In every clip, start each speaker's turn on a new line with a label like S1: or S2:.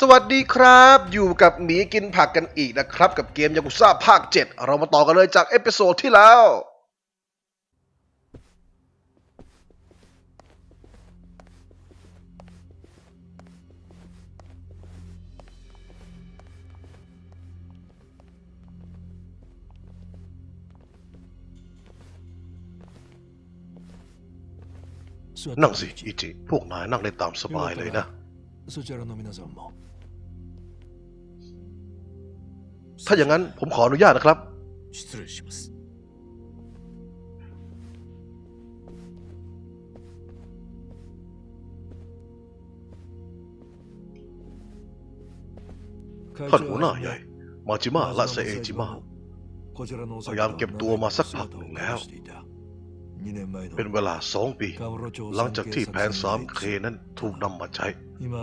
S1: สวัสดีครับ อยู่กับหมีกินผักกันอีกนะครับ กับเกมยากุซ่าภาค 7 เรามาต่อกันเลยจากเอพิโซดที่แล้ว นั่งสิอิจิ พวกนายนั่งได้ตามสบายเลยนะ
S2: そちらの皆さんも
S1: ถ้าอย่างนั้นผมขออนุญาตนะครับ
S2: 失礼します
S1: ท่านหัวหน้าใหญ่ มาจิมะและเซเอจิมะ พยายามเก็บตัวมาสักพักหนึ่งแล้ว เป็นเวลาสองปี หลังจากที่แผน 3K นั้นถูกนำมาใช้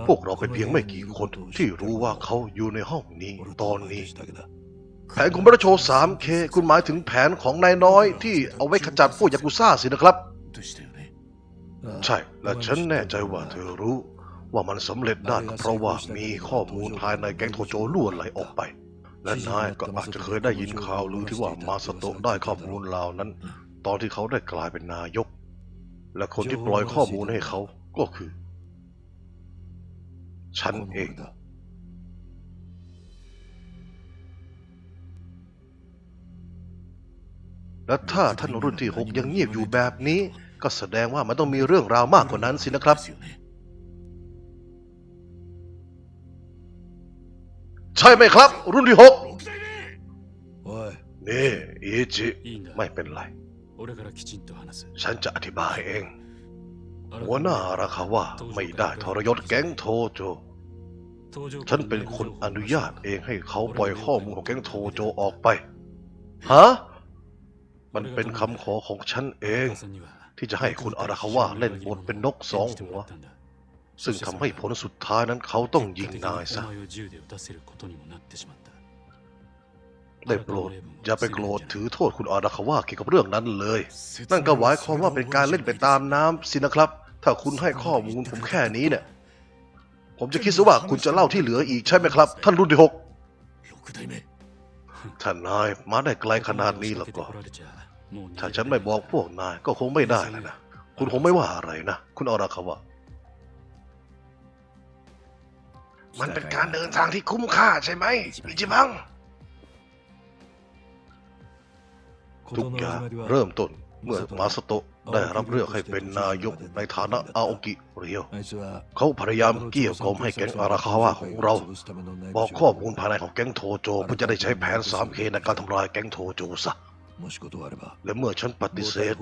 S1: พวกเราเป็นเพียงไม่กี่คนที่รู้ว่าเขาอยู่ในห้องนี้ตอนนี้ แผนของบรโช 3K คุณหมายถึงแผนของนายน้อยที่เอาไว้ขจัดพวกยากุซ่าสินะครับ ใช่ และฉันแน่ใจว่าเธอรู้ ว่ามันสำเร็จได้ก็เพราะว่ามีข้อมูลภายในแก๊งโทโจล่วนไหลออกไปและนายก็อาจจะเคยได้ยินข่าวลือที่ว่ามาสโตะได้ข้อมูลเหล่านั้น ตอนที่เขาได้กลายเป็นนายก และคนที่ปล่อยข้อมูลให้เขาก็คือ ฉันเอง และถ้าท่านรุ่นที่หกยังเงียบอยู่แบบนี้ ก็แสดงว่ามันต้องมีเรื่องราวมากกว่านั้นสินะครับ ใช่ไหมครับ รุ่นที่หกนี่อีจิ ไม่เป็นไร ฉันจะอธิบายเอง หัวหน้าราคาว่าไม่ได้ทรยศแก๊งโทโจ ฉันเป็นคนอนุญาตเองให้เขาปล่อยข้อมูลของแก๊งโทโจออกไป ฮะ มันเป็นคำขอของฉันเอง ที่จะให้คุณอาราคาว่าเล่นบทเป็นนกสองหัว ซึ่งทำให้ผลสุดท้ายนั้นเขาต้องยิงนายซะ ได้โปรดอย่าไปโกรธถือโทษคุณอาราคาว่าเกี่ยวกับเรื่องนั้นเลย นั่นก็หมายความว่าเป็นการเล่นไปตามน้ำสินะครับ ถ้าคุณให้ข้อมูลผมแค่นี้เนี่ยผมจะคิดซะว่าคุณจะเล่าที่เหลืออีกใช่ไหมครับ ท่านรุ่นที่หกท่านนายมาได้ไกลขนาดนี้แล้วก็ถ้าฉันไม่บอกพวกนายก็คงไม่ได้แล้วนะคุณคงไม่ว่าอะไรนะคุณอาราคาวะมันเป็นการเดินทางที่คุ้มค่าใช่ไหมอิจิบัง ทุกอย่างเริ่มต้นเมื่อมาสโตะได้รับเลือกให้เป็นนายกในฐานะอาโอกิเรียว เขาพยายามเกี่ยวกล่อมให้แก๊งอาราคาวะของเรา บอกข้อมูลภายในของแก๊งโทโจเพื่อจะได้ใช้แผนสามเคในการทำลายแก๊งโทโจซะและเมื่อฉันปฏิเสธ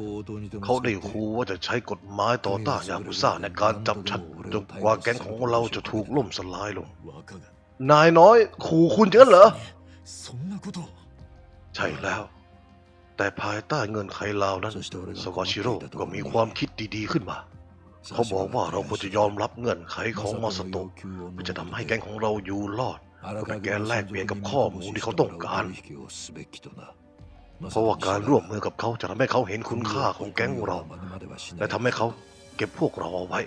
S1: เขาได้คูว่าจะใช้กฎหมายต่อต้านยากุซ่าในการจับฉันจนกว่าแก๊งของเราจะถูกล่มสลายลง นายน้อยขู่คุณเยอะเหรอใช่แล้ว แต่ภายใต้เงินไขล่านั้นสวาชิโร่ก็มีความคิดดีๆขึ้นมา เขาบอกว่าเราควรจะยอมรับเงื่อนไขของมาสโตะเพื่อจะทำให้แก๊งของเราอยู่รอด
S2: เป็น
S1: แกแลกเปลี่ยนกับข้อมูลที่เขาต้องการ เพราะว่าการร่วมมือกับเขาจะทำให้เขาเห็นคุณค่าของแก๊งเรา และทำให้เขาเก็บพวกเราเอาไว้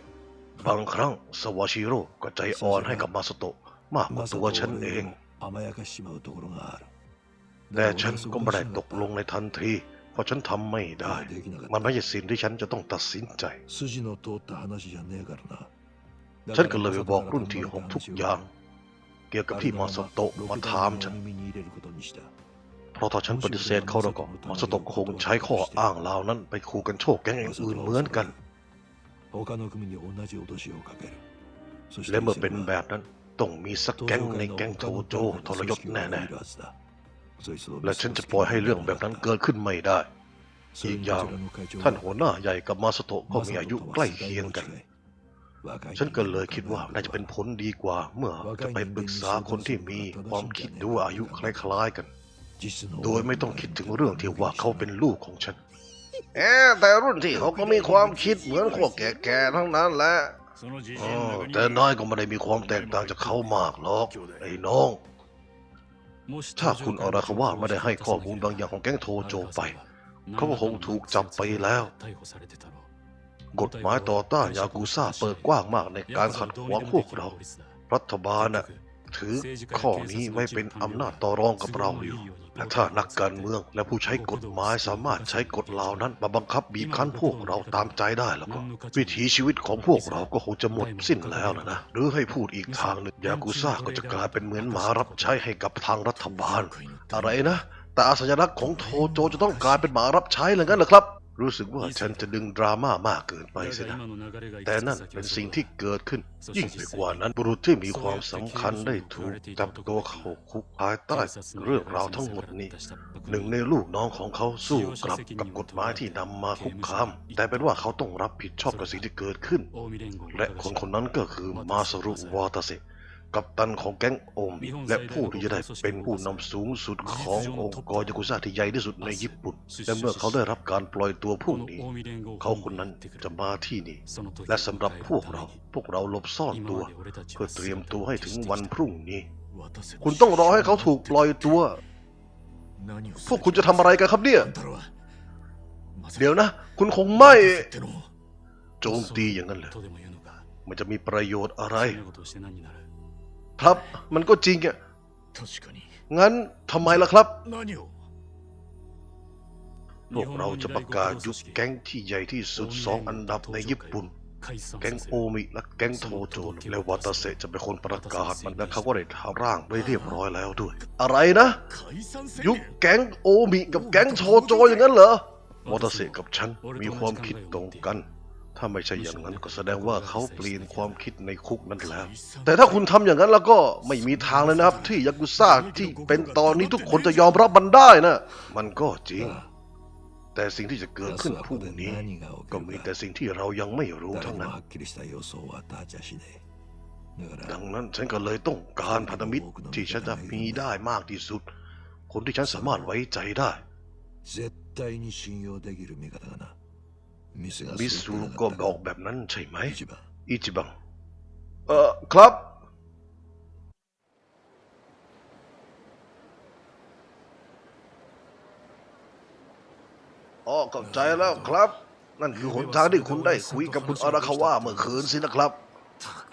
S1: บางครั้งสวาชิโร่ก็ใจอ่อนให้กับมาสโตะมากกว่าตัวฉันเอง แต่ฉันก็ไม่ได้ตกลงในทันที เพราะฉันทำไม่ได้ มันไม่ใช่สิ่งที่ฉันจะต้องตัดสินใจ ฉันก็เลยไปบอกรุ่นที่หกทุกอย่าง เกี่ยวกับที่มาสโตะมาถามฉัน เพราะถ้าฉันปฏิเสธเขาแล้วก็มาสโตะคงใช้ข้ออ้างเหล่านั้น ไปขู่กันโชคแก๊งอื่นๆเหมือนกันและเมื่อเป็นแบบนั้นต้องมีสักแก๊งในแก๊งโทโจทรยศแน่ๆ และฉันจะปล่อยให้เรื่องแบบนั้นเกิดขึ้นไม่ได้ อีกอย่างท่านหัวหน้าใหญ่กับมาสโตะก็มีอายุใกล้เคียงกัน ฉันก็เลยคิดว่าน่าจะเป็นผลดีกว่า เมื่อจะไปปรึกษาคนที่มีความคิดด้วยอายุคล้ายๆกัน โดยไม่ต้องคิดถึงเรื่องที่ว่าเขาเป็นลูกของฉันแต่รุ่นที่เขาก็มีความคิดเหมือนพวกแก่ๆทั้งนั้นแหละแต่น้อยก็ไม่ได้มีความแตกต่างจากเขามากหรอกไอ้น้อง ถ้าคุณอาราคาวาไม่ได้ให้ข้อมูลบางอย่างของแก๊งโทโจไป เขาก็คงถูกจับไปแล้ว กฎหมายต่อต้านยากูซ่าเปิดกว้างมากในการขัดขวางพวกเรา รัฐบาลน่ะถือข้อนี้ไม่เป็นอำนาจต่อรองกับเราอยู่ และถ้านักการเมืองและผู้ใช้กฎหมายสามารถใช้กฎเหล่านั้นมาบังคับบีบคั้นพวกเราตามใจได้แล้วก็วิถีชีวิตของพวกเราก็คงจะหมดสิ้นแล้วนะนะ หรือให้พูดอีกทางหนึ่งยากุซ่าก็จะกลายเป็นเหมือนหมารับใช้ให้กับทางรัฐบาล อะไรนะ แต่อาสัญลักษณ์ของโทโจจะต้องกลายเป็นหมารับใช้เลยงั้นเหรอครับ รู้สึกว่าฉันจะดึงดราม่ามากเกินไปสินะแต่นั่นเป็นสิ่งที่เกิดขึ้น ยิ่งไปกว่านั้นบุรุษที่มีความสำคัญได้ถูกจับตัวเข้าคุกภายใต้เรื่องราวทั้งหมดนี้ หนึ่งในลูกน้องของเขาสู้กลับกับกฎหมายที่นำมาคุกคาม แต่เป็นว่าเขาต้องรับผิดชอบกับสิ่งที่เกิดขึ้น และคนคนนั้นก็คือมาสรุวาตาเซ กัปตันของแก๊งโอม และผู้ที่จะได้เป็นผู้นำสูงสุดขององค์กรยากุซ่าที่ใหญ่ที่สุดในญี่ปุ่น และเมื่อเขาได้รับการปล่อยตัวพรุ่งนี้ เขาคนนั้นจะมาที่นี่ และสำหรับพวกเรา พวกเราหลบซ่อนตัว เพื่อเตรียมตัวให้ถึงวันพรุ่งนี้ คุณต้องรอให้เขาถูกปล่อยตัว พวกคุณจะทำอะไรกันครับเนี่ย เดี๋ยวนะ คุณคงไม่โจมตีอย่างนั้นเหรอมันจะมีประโยชน์อะไร ครับ มันก็จริงอะงั้นทำไมล่ะครับ พวกเราจะประกาศยุคแก๊งที่ใหญ่ที่สุดสองอันดับในญี่ปุ่น แก๊งโอมิและแก๊งโทโจนและวัตเซจะเป็นคนประกาศมันและเขาก็ได้ทาร่างไว้เรียบร้อยแล้วด้วย อะไรนะ ยุ
S2: ค
S1: แก๊งโอมิกับแก๊งโทโจอย่างนั้นเหรอวัตเซกับฉันมีความคิดตรงกัน ถ้าไม่ใช่อย่างนั้นก็แสดงว่าเขาเปลี่ยนความคิดในคุกนั้นแล้ว แต่ถ้าคุณทำอย่างนั้นแล้วก็ไม่มีทางเลยนะครับ ที่ยากุซ่าที่เป็นตอนนี้ทุกคนจะยอมรับมันได้นะ มันก็จริง แต่สิ่งที่จะเกิดขึ้นพรุ่งนี้ ก็มีแต่สิ่งที่เรายังไม่รู้
S2: 誰
S1: ทั้ง
S2: も
S1: นั้น
S2: はっきりした予想は立ち足でだから
S1: ดังนั้นฉันก็เลยต้องการพันธมิตรที่ฉันจะมีได้มากที่สุด คนที่ฉันสามารถไว้ใจได้
S2: 絶対に信用できる味方がな店が บิ
S1: สุก็บอกแบบนั้นใช่ไหม อิจิบัง เอ่อ ครับ อ๋อกับใจแล้วครับ นั่นคือหนทางที่คุณได้คุยกับคุณอาราคาว่าเมื่อคืนสินะครับ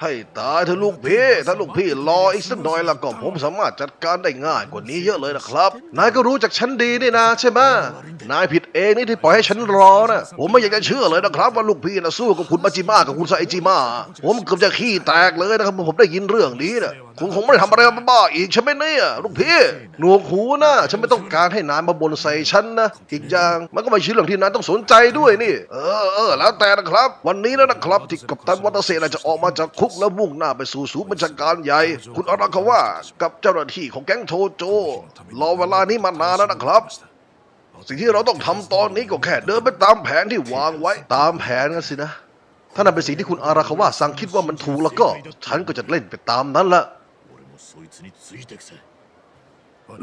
S1: ให้ตายเถอะลูกพี่ ถ้าลูกพี่รออีกสักหน่อยละก็ผมสามารถจัดการได้ง่ายกว่านี้เยอะเลยนะครับ นายก็รู้จักฉันดีนี่นะใช่ไหมนายผิดเองนี่ที่ปล่อยให้ฉันรอนะผมไม่อยากจะเชื่อเลยนะครับว่าลูกพี่นะสู้กับคุณมาจิมากับคุณไซจิมาผมเกือบจะขี้แตกเลยนะครับเมื่อผมได้ยินเรื่องนี้นะ คุณคงไม่ทำอะไรบ้าๆอีกใช่ไหมเนี่ยลูกพี่หนวกหูนะฉันไม่ต้องการให้นายมาบ่นใส่ฉันนะ อีกอย่างมันก็ไม่ใช่เรื่องที่นายต้องสนใจด้วยนี่ เออเออแล้วแต่นะครับ วันนี้แล้วนะครับที่กัปตันวัตเซนจะออกมาจากคุกแล้วมุ่งหน้าไปสู่สูนบัญชาการใหญ่ คุณอาราคาว่ากับเจ้าหน้าที่ของแก๊งโทโจรอเวลานี้มานานแล้วนะครับสิ่งที่เราต้องทำตอนนี้ก็แค่เดินไปตามแผนที่วางไว้ตามแผนกันสินะ ถ้านั่นเป็นสิ่งที่คุณอาราคาว่าสั่งคิดว่ามันถูกแล้วก็ ฉันก็จะเล่นไปตามนั้นละ
S2: つについてくぜ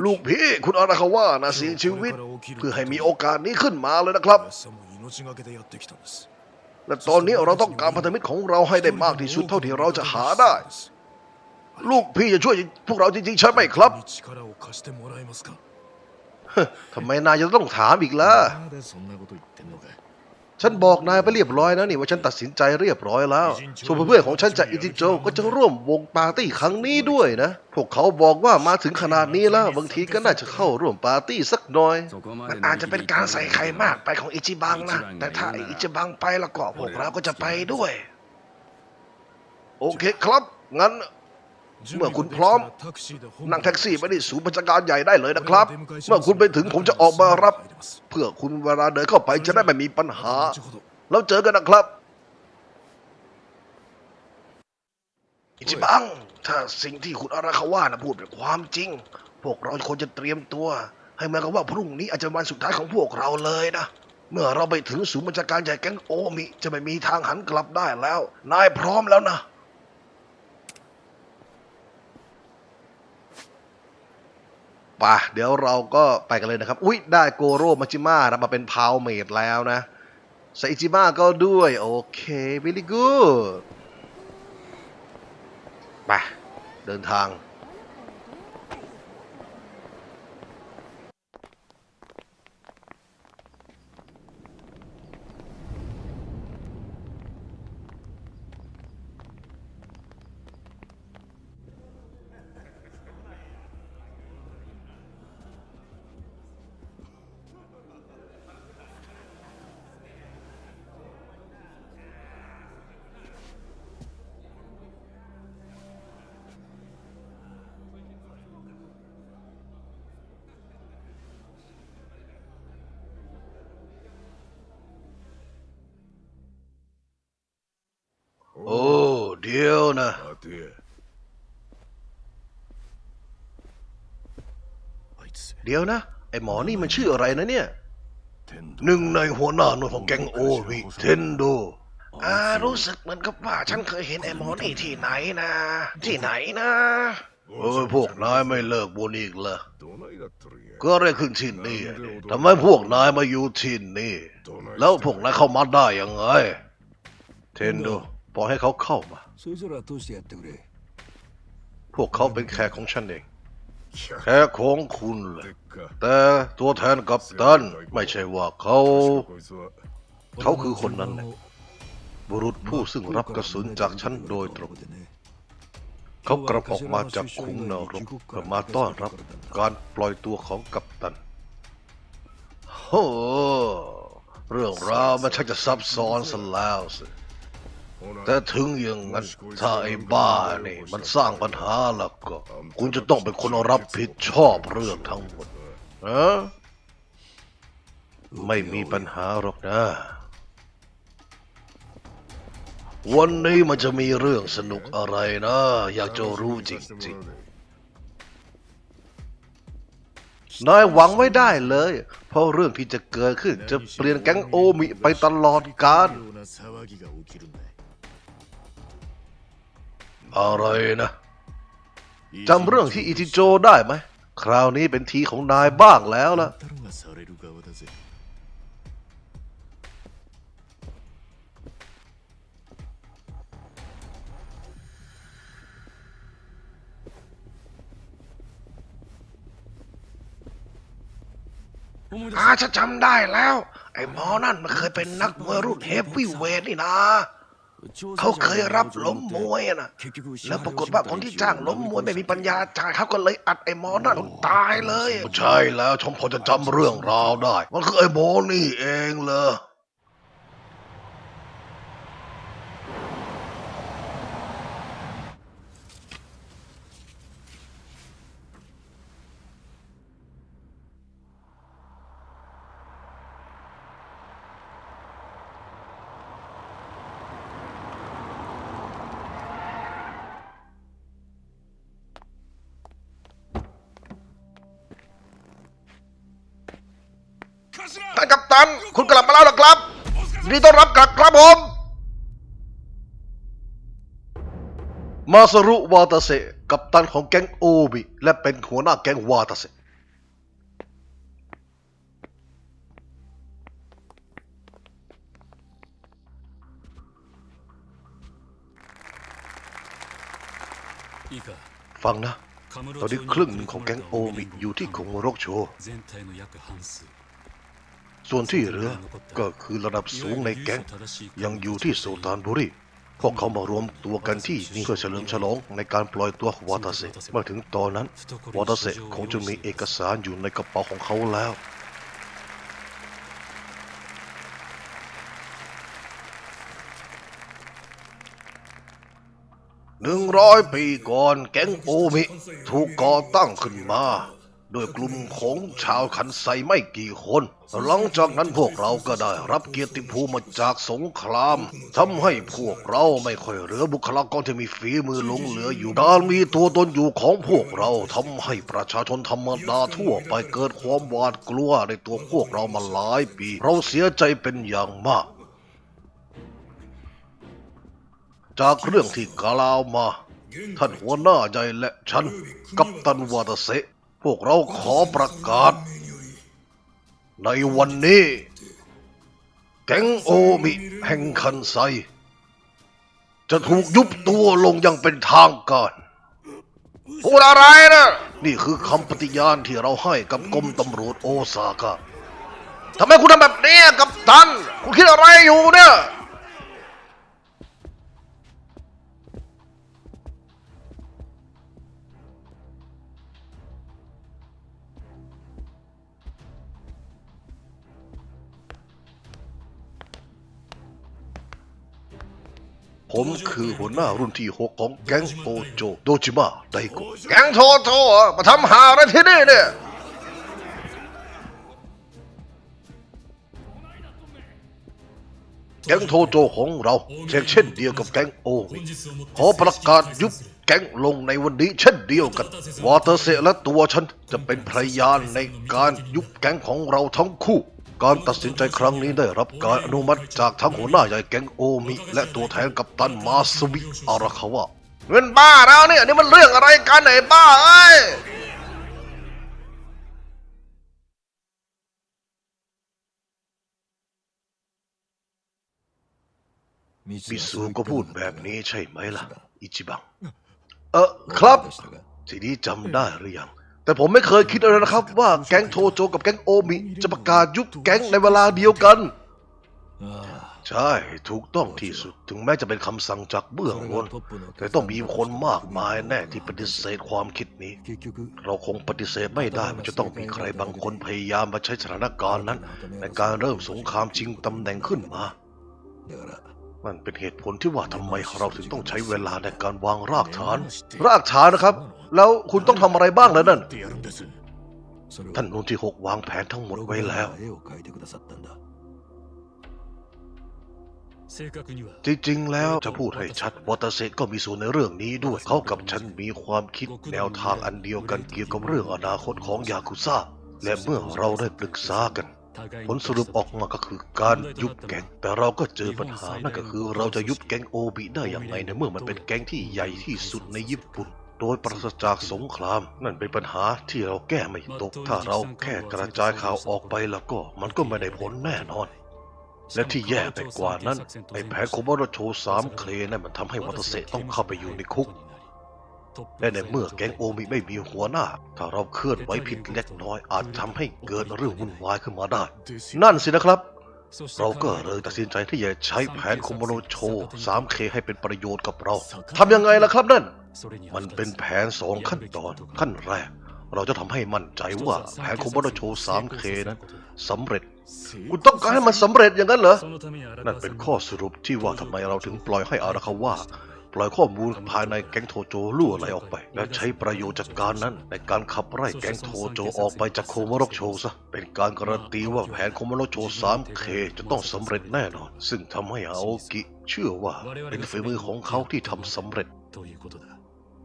S1: ลูกพี่คุณอาราคาว่านะเสียชีวิต เพื่อให้มีโอกาสนี้ขึ้นมาเลยนะครับ และตอนนี้เราต้องการพันธมิตรของเราให้ได้มากที่สุดเท่าที่เราจะหาได้ ลูกพี่จะช่วยพวกเราจริงๆใช่ไหมครับ ทำไมนายจะต้องถามอีกล่ะ ฉันบอกนายไปเรียบร้อยแล้วนี่ว่าฉันตัดสินใจเรียบร้อยแล้ว ส่วนเพื่อนของฉันจากอิจิโจก็จะร่วมวงปาร์ตี้ครั้งนี้ด้วยนะ พวกเขาบอกว่ามาถึงขนาดนี้แล้วบางทีก็น่าจะเข้าร่วมปาร์ตี้สักหน่อย มันอาจจะเป็นการใส่ไข่มากไปของอิจิบังนะ แต่ถ้าอิจิบังไปแล้วก็พวกเราก็จะไปด้วย โอเคครับ งั้น เมื่อคุณพร้อม นั่งแท็กซี่ไปที่ศูนย์บัญชาการใหญ่ได้เลยนะครับ เมื่อคุณไปถึงผมจะออกมารับ เพื่อคุณเวลาเดินเข้าไปจะได้ไม่มีปัญหา แล้วเจอกันนะครับอิจิบัง ถ้าสิ่งที่คุณอาราคาว่านะพูดเป็นความจริง พวกเราควรจะเตรียมตัว ให้เหมือนกับว่าพรุ่งนี้อาจจะเป็นวันสุดท้ายของพวกเราเลยนะ เมื่อเราไปถึงศูนย์บัญชาการใหญ่แก๊งโอมิจะไม่มีทางหันกลับได้แล้ว นายพร้อมแล้วนะ ปะเดี๋ยวเราก็ไปกันเลยนะครับ อุ๊ย ได้โกโร่มาจิมารับมาเป็นพาวเมดแล้วนะไซจิมาก็ด้วย โอเค very good ไปเดินทาง
S3: Леона. А
S1: ты? Dio ยวนะไอหมอนี่มันชื่ออะไรนะเนี่ย หนึ่งในหัวหน้าหน่วยของแก๊งโอริเทนโดอ่ารู้สึกเหมือนกับว่าฉันเคยเห็นไอหมอนี่ที่ไหนนะ ที่ไหนนะเอ้พวกนายไม่เลิกบุนอีกเหรอก็อะไรขึ้นที่นี่ทำไมพวกนายมาอยู่ที่นี่ แล้วพวกนายเข้ามาได้ยังไง เทนโด ปล่อยให้เขาเข้ามา พวกเขาเป็นแขกของฉันเอง แขกของคุณเลยแต่ตัวแทนกับตันไม่ใช่ว่าเขา เขาคือคนนั้นแหละบุรุษผู้ซึ่งรับกระสุนจากฉันโดยตรง เขากระออกมาจากคุ้งนรกเพื่อมาต้อนรับการปล่อยตัวของกัปตันโอ้เรื่องราวมันชักจะซับซ้อนซะแล้วสิ แต่ถึงอย่างนั้นถ้าไอ้บ้านี่มันสร้างปัญหาแล้วก็ คุณจะต้องเป็นคนรับผิดชอบเรื่องทั้งหมดนะไม่มีปัญหาหรอกนะ วันนี้มันจะมีเรื่องสนุกอะไรนะ อยากจะรู้จริงๆนายหวังไว้ได้เลย เพราะเรื่องที่จะเกิดขึ้นจะเปลี่ยนแก๊งโอมิไปตลอดกาล อะไรนะจำเรื่องที่อิจิโจได้ไหม คราวนี้เป็นทีของนายบ้างแล้วล่ะ อาฉันจำได้แล้ว ไอ้หมอนั่นมันเคยเป็นนักมวยรุ่นเฮฟวีเวทนี่นะ เขาเคยรับล้มมวยนะแล้วปรากฏว่าคนที่จ้างล้มมวยไม่มีปัญญาจ่ายเขาก็เลยอัดไอ้หมอนั่นจนตายเลย ใช่แล้วชมพอจะจำเรื่องราวได้ มันคือไอ้หมอนี่เองเลย ท่านกัปตัน คุณกลับมาแล้วหรอครับดีต้อนรับกลับครับผม มาสรุวาตาเซกัปตันของแก๊งโอบิและเป็นหัวหน้าแก๊งวาตาเซฟังนะ ตอนนี้ครึ่งหนึ่งของแก๊งโอมิอยู่ที่โคโมโรกโช ส่วนที่เหลือก็คือระดับสูงในแก๊งยังอยู่ที่โซตานบุรี พวกเขามารวมตัวกันที่นี่เพื่อเฉลิมฉลองในการปล่อยตัววาตาเซเมื่อถึงตอนนั้นวาตาเซคงจะมีเอกสารอยู่ในกระเป๋าของเขาแล้วหนึ่งร้อยปีก่อนแก๊งโอมิถูกก่อตั้งขึ้นมา โดยกลุ่มของชาวคันไซไม่กี่คน หลังจากนั้นพวกเราก็ได้รับเกียรติภูมิมาจากสงครามทำให้พวกเราไม่ค่อยเหลือบุคลากรที่มีฝีมือหลงเหลืออยู่การมีตัวตนอยู่ของพวกเราทำให้ประชาชนธรรมดาทั่วไปเกิดความหวาดกลัวในตัวพวกเรามาหลายปี เราเสียใจเป็นอย่างมาก จากเรื่องที่กล่าวมาท่านหัวหน้าใหญ่และฉันกัปตันวาตเซ พวกเราขอประกาศ ในวันนี้ แก๊งโอมิแห่งคันไซ จะถูกยุบตัวลงอยังเป็นทางการพูดอะไรนะ นี่คือคำปฏิญาณที่เราให้กับกรมตำรวจโอซาก้าทำไมคุณทำแบบนี้กัปตัน คุณคิดอะไรอยู่เนี่ย ผมคือหัวหน้ารุ่นที่หกของแก๊งโอโจโดจิมะไดโกะแก๊งโทโทเหรอมาทำหาอะไรที่นี่เนี่ยแก๊งโทโจของเราเช่นเช่นเดียวกับแก๊งโอมิขอประกาศยุบแก๊งลงในวันนี้เช่นเดียวกัน วอเตอร์เซและตัวฉันจะเป็นพยานในการยุบแก๊งของเราทั้งคู่ การตัดสินใจครั้งนี้ได้รับการอนุมัติจากทั้งหัวหน้าใหญ่แก๊งโอมิ และตัวแทนกัปตันมาสวิอาราคาวะเงินบ้าแล้วเนี่ยนี่มันเรื่องอะไรกันไหนบ้าเอ้ยมิสูก็พูดแบบนี้ใช่ไหมล่ะ อิจิบัง เออครับ ทีนี้จำได้หรือยัง แต่ผมไม่เคยคิดเลยนะครับ ว่าแก๊งโทโจกับแก๊งโอมิจะประกาศยุบแก๊งในเวลาเดียวกัน ใช่ถูกต้องที่สุดถึงแม้จะเป็นคำสั่งจากเบื้องบนแต่ต้องมีคนมากมายแน่ที่ปฏิเสธความคิดนี้ เราคงปฏิเสธไม่ได้มันจะต้องมีใครบางคนพยายามมาใช้สถานการณ์นั้น ในการเริ่มสงครามชิงตำแหน่งขึ้นมานั่นเป็นเหตุผลที่ว่าทำไมเราถึงต้องใช้เวลาในการวางรากฐาน รากฐานนะครับ แล้วคุณต้องทำอะไรบ้างล่ะนั่น ท่านองค์ที่หกวางแผนทั้งหมดไว้แล้ว จริงๆ แล้วจะพูดให้ชัดวอตาเซก็มีส่วนในเรื่องนี้ด้วย เขากับฉันมีความคิดแนวทางอันเดียวกันเกี่ยวกับเรื่องอนาคตของยาคุซ่า และเมื่อเราได้ปรึกษากัน ผลสรุปออกมาก็คือการยุบแก๊งแต่เราก็เจอปัญหานั่นก็คือ เราจะยุบแก๊งโอบิได้อย่างไรในเมื่อมันเป็นแก๊งที่ใหญ่ที่สุดในญี่ปุ่น โดยปราศจากสงครามนั่นเป็นปัญหาที่เราแก้ไม่ตก ถ้าเราแค่กระจายข่าวออกไปแล้วก็มันก็ไม่ได้ผลแน่นอน และที่แย่ไปกว่านั้นไอ้แผนของวรโชสามเคลนั่นมันทำให้วัตเสต้องเข้าไปอยู่ในคุกและในเมื่อแก๊งโอมิไม่มีหัวหน้า ถ้าเราเคลื่อนไหวผิดเล็กน้อย อาจทำให้เกิดเรื่องวุ่นวายขึ้นมาได้ นั่นสินะครับ เราก็เลยตัดสินใจที่จะใช้แผนคอมโบโนโชสามเคให้เป็นประโยชน์กับเราทำยังไงล่ะครับนั่น มันเป็นแผนสองขั้นตอน ขั้นแรก เราจะทำให้มั่นใจว่าแผนของบรโชสามเคนั้นสำเร็จ คุณต้องการให้มันสำเร็จอย่างนั้นเหรอ นั่นเป็นข้อสรุปที่ว่าทำไมเราถึงปล่อยให้อาราคาว่าล่อยข้อมูลภายในแก๊งโทโจลู่ไหลออกไป และใช้ประโยชน์จากการนั้น ในการขับไล่แก๊งโทโจออกไปจากโคมารโชซะเป็นการการันตีว่าแผนโคมารโช 3K จะต้องสำเร็จแน่นอน ซึ่งทำให้อาโอกิ เชื่อว่าเป็นฝีมือของเขาที่ทำสำเร็จ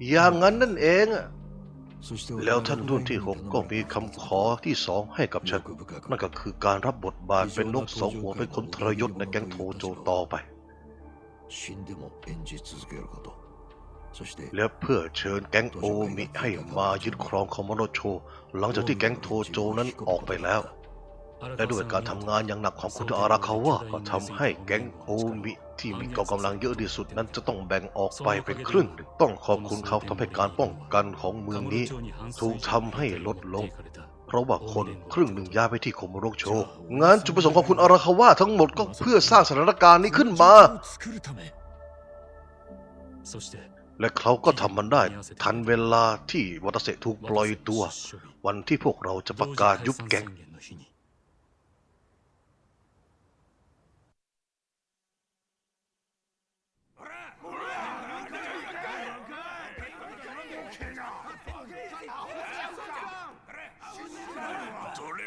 S1: อย่างนั้นนั่นเองแล้วท่านรุ่นที่หกก็มีคำขอที่สองให้กับฉัน นั่นก็คือการรับบทบาทเป็นนกสองหัวเป็นคนทรยศในแก๊งโทโจต่อไป และเพื่อเชิญแก๊งโอมิให้มายึดครองคอมมอนโโช หลังจากที่แก๊งโทโจนั้นออกไปแล้ว และด้วยการทำงานอย่างหนักของคุณอาราคาวะก็ทำให้แก๊งโอมิ ที่มีกองกำลังเยอะที่สุดนั้นจะต้องแบ่งออกไปเป็นครึ่ง ต้องขอบคุณเขาทำให้การป้องกันของเมืองนี้ ถูกทำให้ลดลง เพราะว่าคนครึ่งหนึ่งย้ายไปที่โคมโรโชกงานจุดประสงค์ของคุณอาราคาว่าทั้งหมดก็เพื่อสร้างสถานการณ์นี้ขึ้นมา และเขาก็ทำมันได้ ทันเวลาที่วัตเสถูกปล่อยตัว วันที่พวกเราจะประกาศยุบแก๊ง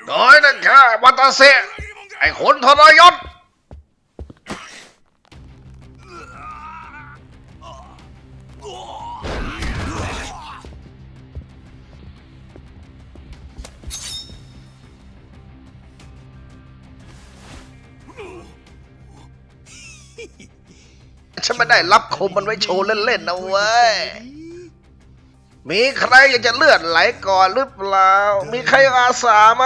S1: โดยนั่นแค่วัตเซไอ้คนทรยศฉันไม่ได้รับคมมันไว้โชว์เล่นๆนะเว้ย มีใครอยากจะเลือดไหลก่อนหรือเปล่า มีใครอาสาไหม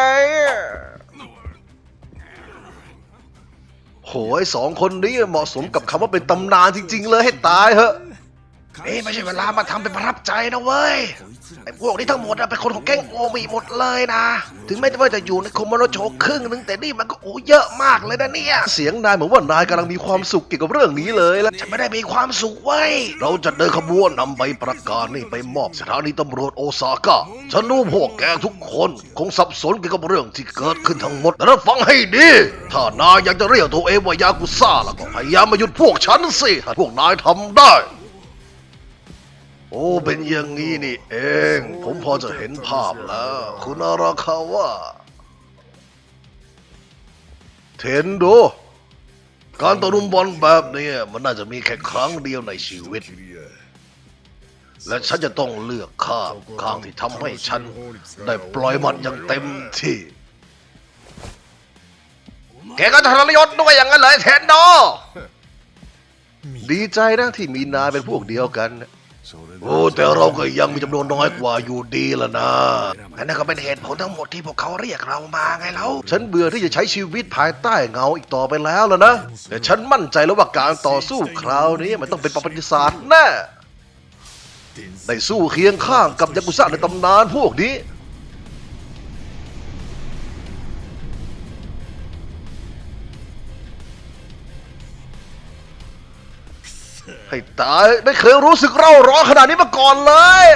S1: โหยสองคนนี้เหมาะสมกับคำว่าเป็นตำนานจริง ๆ เลยให้ตายเหอะ นี่ไม่ใช่เวลามาทำเป็นประทับใจนะเว้ยไอ้พวกนี้ทั้งหมดอะเป็นคนของแก๊งโอมิหมดเลยนะ ถึงแม้ว่าจะอยู่ในโคโมโนโชครึ่งนึงแต่นี่มันก็โอ้เยอะมากเลยนะเนี่ยเสียงนายเหมือนว่านายกำลังมีความสุขเกี่ยวกับเรื่องนี้เลยแล้วฉันไม่ได้มีความสุขเว้ยเราจะเดินขบวนนำใบประกาศนี่ไปมอบสถานีตำรวจโอซาก้าฉันรู้พวกแกทุกคนคงสับสนเกี่ยวกับเรื่องที่เกิดขึ้นทั้งหมดแต่ถ้าฟังให้ดีถ้านายอยากจะเรียกตัวเองว่ายากุซ่าแล้วก็พยายามมาหยุดพวกฉันสิถ้าพวกนายทำได้ โอ้เป็นอย่างนี้นี่เอง ผมพอจะเห็นภาพแล้ว คุณอาราคาวะเทนโด การตะลุมบอลแบบนี้มันน่าจะมีแค่ครั้งเดียวในชีวิต และฉันจะต้องเลือกข้างข้างที่ทำให้ฉัน ได้ปล่อยมันอย่างเต็มที่แกก็ทรยศด้วยอย่างนั้นเลยเทนโด ดีใจนะที่มีนายเป็นพวกเดียวกัน โอ้แต่เราก็ยังมีจำนวนน้อยกว่าอยู่ดีละนะอันนั้นก็เป็นเหตุผลทั้งหมดที่พวกเขาเรียกเรามาไงเล่าฉันเบื่อที่จะใช้ชีวิตภายใต้เงาอีกต่อไปแล้วล่ะนะ แต่ฉันมั่นใจแล้วว่าการต่อสู้คราวนี้มันต้องเป็นประวัติศาสตร์แน่ได้สู้เคียงข้างกับยากุซ่าในตำนานพวกนี้ ให้ตายไม่เคยรู้สึกเร่าร้อนขนาดนี้มาก่อนเลย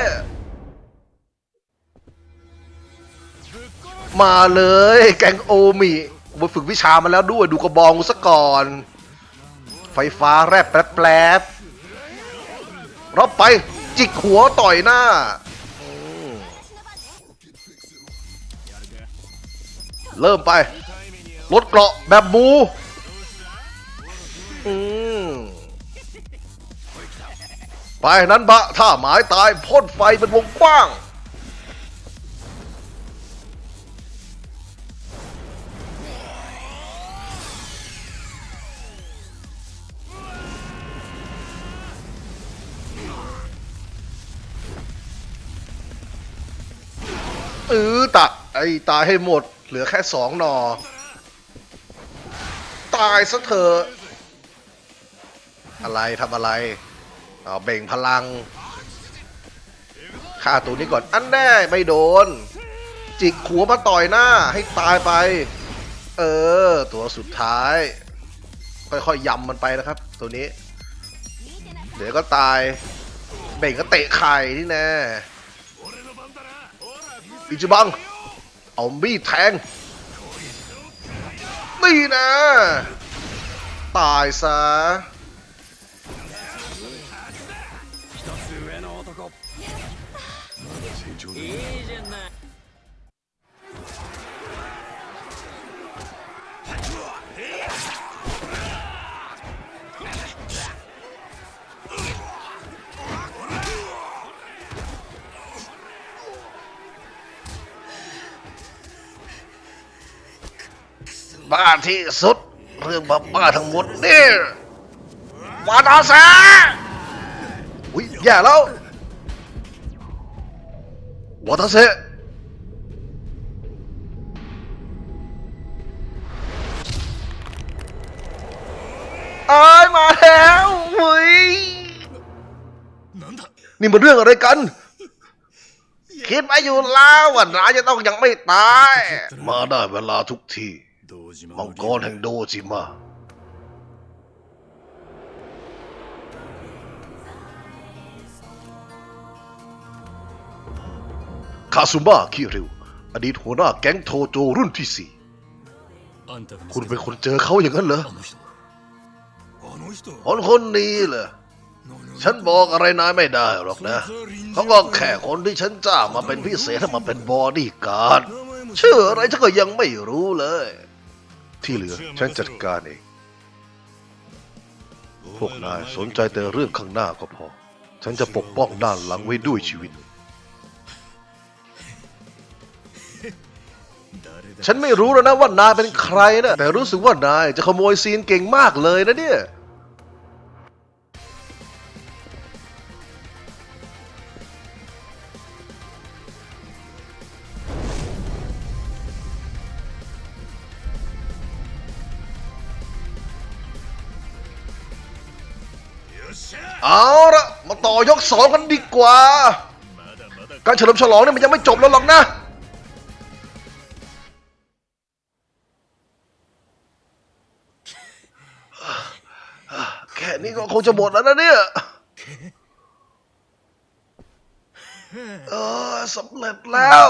S1: มาเลย แกงโอมิไปฝึกวิชามาแล้วด้วยดูกระบองกูซะก่อน ไฟฟ้าแรบแปรบรับไป จิกหัวต่อยหน้าเริ่มไป ลดเกราะแบบบูอืม ไปนั้นบะถ้าหมายตายพ่นไฟเป็นวงกว้าง เออตัดไอ้ตายให้หมด เหลือแค่สองหนอ ตายซะเถอะอะไรทำอะไร เอาเบ่งพลังฆ่าตัวนี้ก่อนอันแน่ไม่โดน จิกหัวมาต่อยหน้าให้ตายไป เออ ตัวสุดท้าย ค่อยๆยำมันไปนะครับ ตัวนี้ เดี๋ยวก็ตาย เบ่งก็เตะไข่นี่แน่อิจิบัง เอามีดแทง นี่นะ ตายซะ บ้าที่สุด เรื่องบ้าบ้าทั้งหมดนี่วาตาเสอุ้ยแย่แล้ววาตาเสเอ้ยมาแล้วเฮ้ยนี่มันเรื่องอะไรกัน คิดไว้อยู่แล้วว่านายจะต้องยังไม่ตาย มาได้เวลาทุกที มังกรแห่งโดจิมาคาซุมะคิริว อดีตหัวหน้าแก๊งโทโจรุ่นที่สี่คุณเป็นคนเจอเขาอย่างนั้นเหรอคนคนนี้เหรอฉันบอกอะไรนายไม่ได้หรอกนะเขาก็แค่คนที่ฉันจ้างมาเป็นพิเศษมาเป็นบอดี้การ์ดชื่ออะไรฉันก็ยังไม่รู้เลย ที่เหลือฉันจัดการเอง พวกนายสนใจแต่เรื่องข้างหน้าก็พอ ฉันจะปกป้องด้านหลังไว้ด้วยชีวิต
S3: 誰だ
S1: ฉันไม่รู้แล้วนะว่านายเป็นใครนะ แต่รู้สึกว่านายจะขโมยซีนเก่งมากเลยนะเนี่ย เอาละมาต่อยกสองกันดีกว่า การเฉลิมฉลองเนี่ยมันยังไม่จบแล้วหรอกนะแค่นี้ก็คงจะหมดแล้วนะเนี่ยเออสำเร็จแล้ว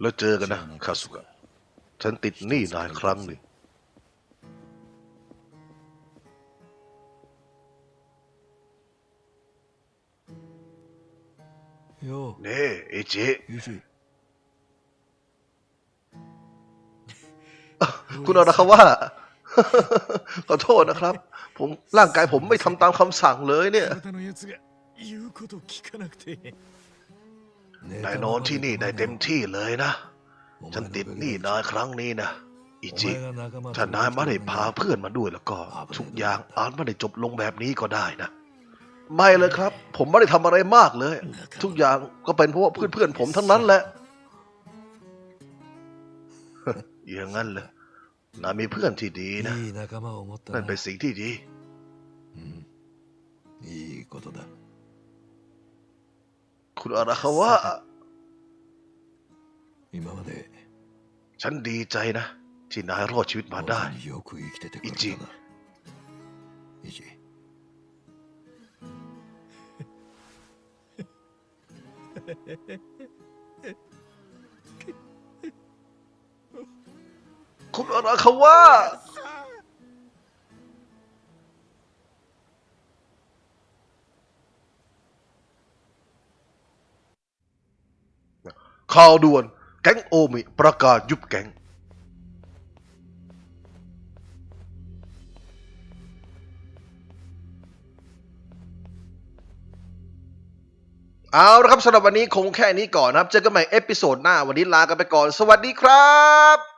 S1: แล้วเจอกันนะคาสุกะ ฉันติดหนี้นายครั้งหนึ่ง
S2: よ
S1: เน่เอจิ
S2: うユジ
S1: คุณอาราคาว่า ขอโทษนะครับ ผมร่างกายผมไม่ทำตามคำสั่งเลยเนี่ย
S3: 体のやつが言うこと聞かなくて
S1: นายนอนที่นี่ได้เต็มที่เลยนะ ฉันติดหนี้นายครั้งนี้นะอิจิ ถ้านายไม่ได้พาเพื่อนมาด้วยแล้วก็ ทุกอย่างอาจไม่ได้จบลงแบบนี้ก็ได้นะ ไม่เลยครับ ผมไม่ได้ทำอะไรมากเลย ทุกอย่างก็เป็นเพราะว่าเพื่อนๆผมทั้งนั้นแหละ อย่างนั้นเลยนายมีเพื่อนที่ดีนะ
S2: いい仲間を持った
S1: นั่น
S2: な
S1: เป็นสิ่งที่ดี
S2: うんいいことだ
S1: คุณอาราคาวะ
S2: 今まで
S1: ฉันดีใจนะ ที่นายรอดชีวิตมาได้
S2: 本当によく生きててくれ
S1: イチ
S2: たなイチ
S1: คุณอาราคาวะ ข่าวด่วน แก๊งโอมิประกาศยุบแก๊ง เอาละครับสำหรับวันนี้คงแค่นี้ก่อนนะครับ เจอกันใหม่เอพิโซดหน้า วันนี้ลากันไปก่อน สวัสดีครับ